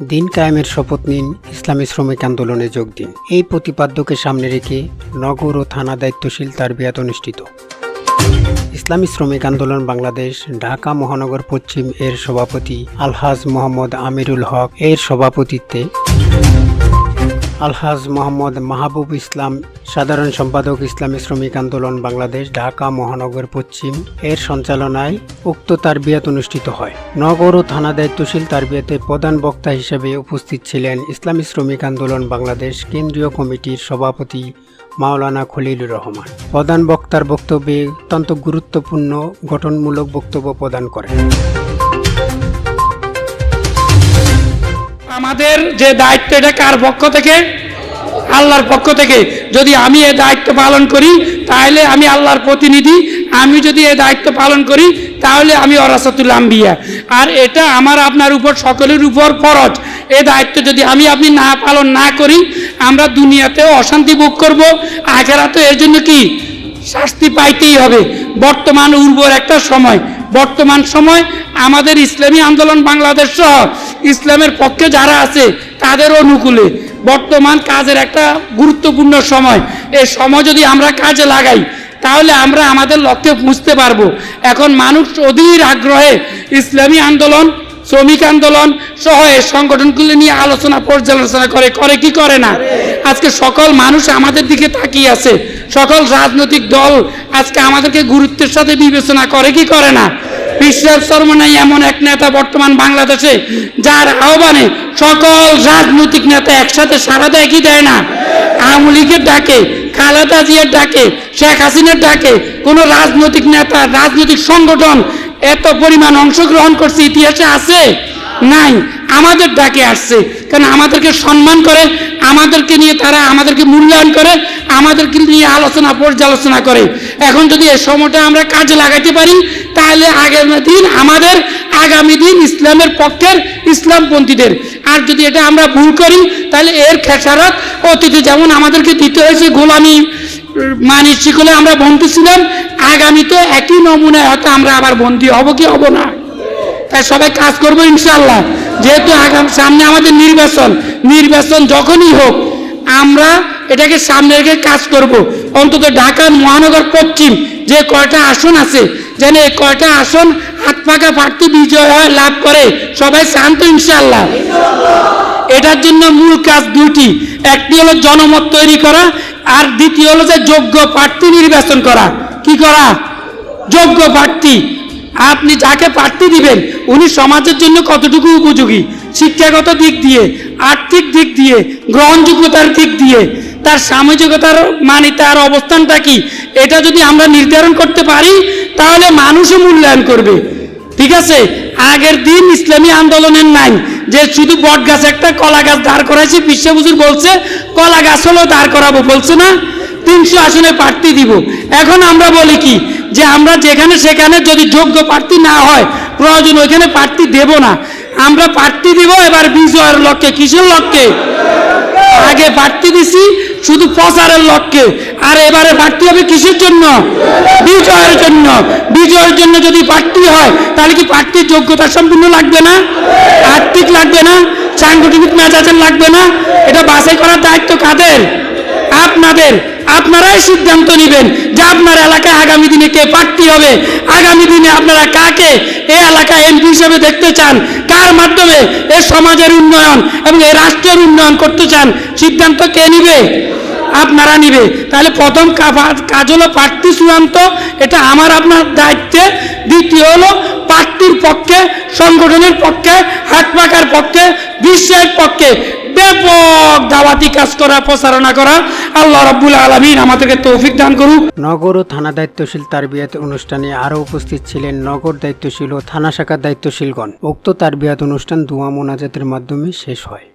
দিন কায়েমের শপথ নিন, ইসলামী শ্রমিক আন্দোলনে যোগ দিন। এই প্রতিপাদ্যকে সামনে রেখে নগর ও থানা দায়িত্বশীল তার বিয়াত অনুষ্ঠিত। ইসলামী শ্রমিক আন্দোলন বাংলাদেশ, ঢাকা মহানগর পশ্চিম এর সভাপতি আলহাজ মোহাম্মদ আমিরুল হক এর সভাপতিত্বে আলহাজ মোহাম্মদ মাহবুব ইসলাম, সাধারণ সম্পাদক ইসলামী শ্রমিক আন্দোলন বাংলাদেশ, ঢাকা, মহানগর, পশ্চিম। এর সঞ্চালনায় উক্ত তারবিয়াত অনুষ্ঠিত হয়। নগর ও থানা দায়িত্বশীল তারবিয়াতে প্রধান বক্তা হিসেবে উপস্থিত ছিলেন ইসলামী শ্রমিক আন্দোলন বাংলাদেশ কেন্দ্রীয় কমিটির সভাপতি মাওলানা খলিলুর রহমান। প্রধান বক্তার বক্তব্যে অত্যন্ত গুরুত্বপূর্ণ, গঠনমূলক বক্তব্য প্রদান করেন। আমাদের যে দায়িত্ব এটা কার পক্ষ থেকে? আল্লাহর পক্ষ থেকে। যদি আমি এ দায়িত্ব পালন করি, তাহলে আমি আল্লাহর প্রতিনিধি। আমি যদি এ দায়িত্ব পালন করি, তাহলে আমি অরাসাতুল আম্বিয়া। আর এটা আমার আপনার উপর, সকলের উপর ফরজ। এ দায়িত্ব যদি আমি আপনি না পালন না করি, আমরা দুনিয়াতেও অশান্তি ভোগ করব। করব আখেরাতে এর জন্য কি? শাস্তি পাইতেই হবে। বর্তমান উর্বর একটা সময়। বর্তমান সময় আমাদের ইসলামী আন্দোলন বাংলাদেশ সহ ইসলামের পক্ষে যারা আছে তাদের অনুকূলে। বর্তমান কাজের একটা গুরুত্বপূর্ণ সময়। এই সময় যদি আমরা কাজে লাগাই, তাহলে আমরা আমাদের লক্ষ্যে বুঝতে পারব। এখন মানুষ অধীর আগ্রহে ইসলামী আন্দোলন, শ্রমিক আন্দোলন সহ এই সংগঠনগুলি নিয়ে আলোচনা, পর্যালোচনা করে করে কি করে না? আজকে সকল মানুষ আমাদের দিকে তাকিয়ে আছে। সকল রাজনৈতিক দল আজকে আমাদেরকে গুরুত্বের সাথে বিবেচনা করে কি করে না? বিশ্বাস সরমনাই এমন এক নেতা বর্তমান বাংলাদেশে, যার আহ্বানে সকল রাজনৈতিক নেতা একসাথে সারা দেয়, কি দেয় না? আওয়ামী লীগের ডাকে, খালেদা জিয়ার ডাকে, শেখ হাসিনার ডাকে, কোনো রাজনৈতিক নেতা, রাজনৈতিক সংগঠন এত পরিমাণ অংশগ্রহণ করছে, ইতিহাসে আছে? নাই। আমাদের ডাকে আসছে। কারণ আমাদেরকে সম্মান করে, আমাদেরকে নিয়ে তারা আমাদেরকে মূল্যায়ন করে আমাদেরকে এই আলোচনা পর্যালোচনা করে। এখন যদি এই সময়টা আমরা কাজে লাগাতে পারি, তাহলে আগামী দিন আমাদের, আগামী দিন ইসলামের পক্ষের ইসলামপন্থীদের। আর যদি এটা আমরা ভুল করি, তাহলে এর খেসারত অতীতে যেমন আমাদেরকে দিতে হয়েছে গোলামি মানি শিকলে আমরা বন্ধু ছিলাম আগামীতে একই নমুনায় হয়তো আমরা আবার বন্দী হব কি হব না। তাই সবাই কাজ করব ইনশাল্লাহ যেহেতু আগাম, সামনে আমাদের নির্বাচন নির্বাচন যখনই হোক আমরা এটাকে সামনে রেখে কাজ করব। অন্তত ঢাকা মহানগর পশ্চিম যে কয়টা আসন আছে, যেন এই কয়টা আসন হাত পাকা প্রার্থী বিজয় হয়, লাভ করে, সবাই শান্ত ইনশাল্লাহ এটার জন্য মূল কাজ দুটি একটি হলো জনমত তৈরি করা, আর দ্বিতীয় হলো যে যোগ্য প্রার্থী নির্বাচন করা। কি করা? যোগ্য প্রার্থী। আপনি যাকে প্রার্থী দিবেন, উনি সমাজের জন্য কতটুকু উপযোগী? শিক্ষাগত দিক দিয়ে, আর্থিক দিক দিয়ে, গ্রহণযোগ্যতার দিক দিয়ে, তার সামাজিকতার মানে তার অবস্থানটা কি? এটা যদি আমরা নির্ধারণ করতে পারি, তাহলে মানুষও মূল্যায়ন করবে। ঠিক আছে? আগের দিন ইসলামী আন্দোলনের নাই যে শুধু বট গাছ একটা কলা গাছ দাঁড় করাইছে বিশ্ববুজুর বলছে, কলা গাছ হলেও দাঁড় করাবো, বলছে না? তিনশো আসনে প্রার্থী দিব। এখন আমরা বলি কি? যে আমরা যেখানে সেখানে যদি যোগ্য প্রার্থী না হয়, প্রয়োজন ওইখানে প্রার্থী দেব না। আমরা প্রার্থী দিব এবার বিজয়ের লক্ষ্যে। কিসের লক্ষ্যে? আগে প্রার্থী দিছি, শুধু প্রচারের লক্ষ্যে। আর এবারে প্রার্থী হবে কিসের জন্য? বিজয়ের জন্য। বিজয়ের জন্য যদি প্রার্থী হয়, তাহলে কি প্রার্থীর যোগ্যতা সম্পূর্ণ লাগবে না? আর্থিক লাগবে না? সাংগঠনিক মেজাজের লাগবে না? এটা বাছাই করার দায়িত্ব কাদের? আপনাদের। আপনারাই সিদ্ধান্ত নেবেন যে আপনার এলাকায় আগামী দিনে কে প্রার্থী হবে। আগামী দিনে আপনারা কাকে এই এলাকায় এমপি হিসেবে দেখতে চান? কার মাধ্যমে এ সমাজের উন্নয়ন এবং এই রাষ্ট্রের উন্নয়ন করতে চান? সিদ্ধান্ত কে নিবে? আপনারা নিবে। তাহলে প্রথম কাজ হলো প্রার্থী চূড়ান্ত। এটা আমার, আপনার দায়িত্বে। দ্বিতীয় হলো প্রার্থীর পক্ষে, সংগঠনের পক্ষে হাত পাকার পক্ষে, বিশ্বের পক্ষে ব্যাপক দাওয়াতি কাজ করা, প্রচারণা করা। আল্লাহ রাব্বুল আলমিন আমাদেরকে তৌফিক দান করুক। নগর ও থানা দায়িত্বশীল তারবিয়াত অনুষ্ঠানে আরও উপস্থিত ছিলেন নগর দায়িত্বশীল ও থানা শাখার দায়িত্বশীলগণ। উক্ত তারবিয়াত অনুষ্ঠান দোয়া মোনাজাতের মাধ্যমে শেষ হয়।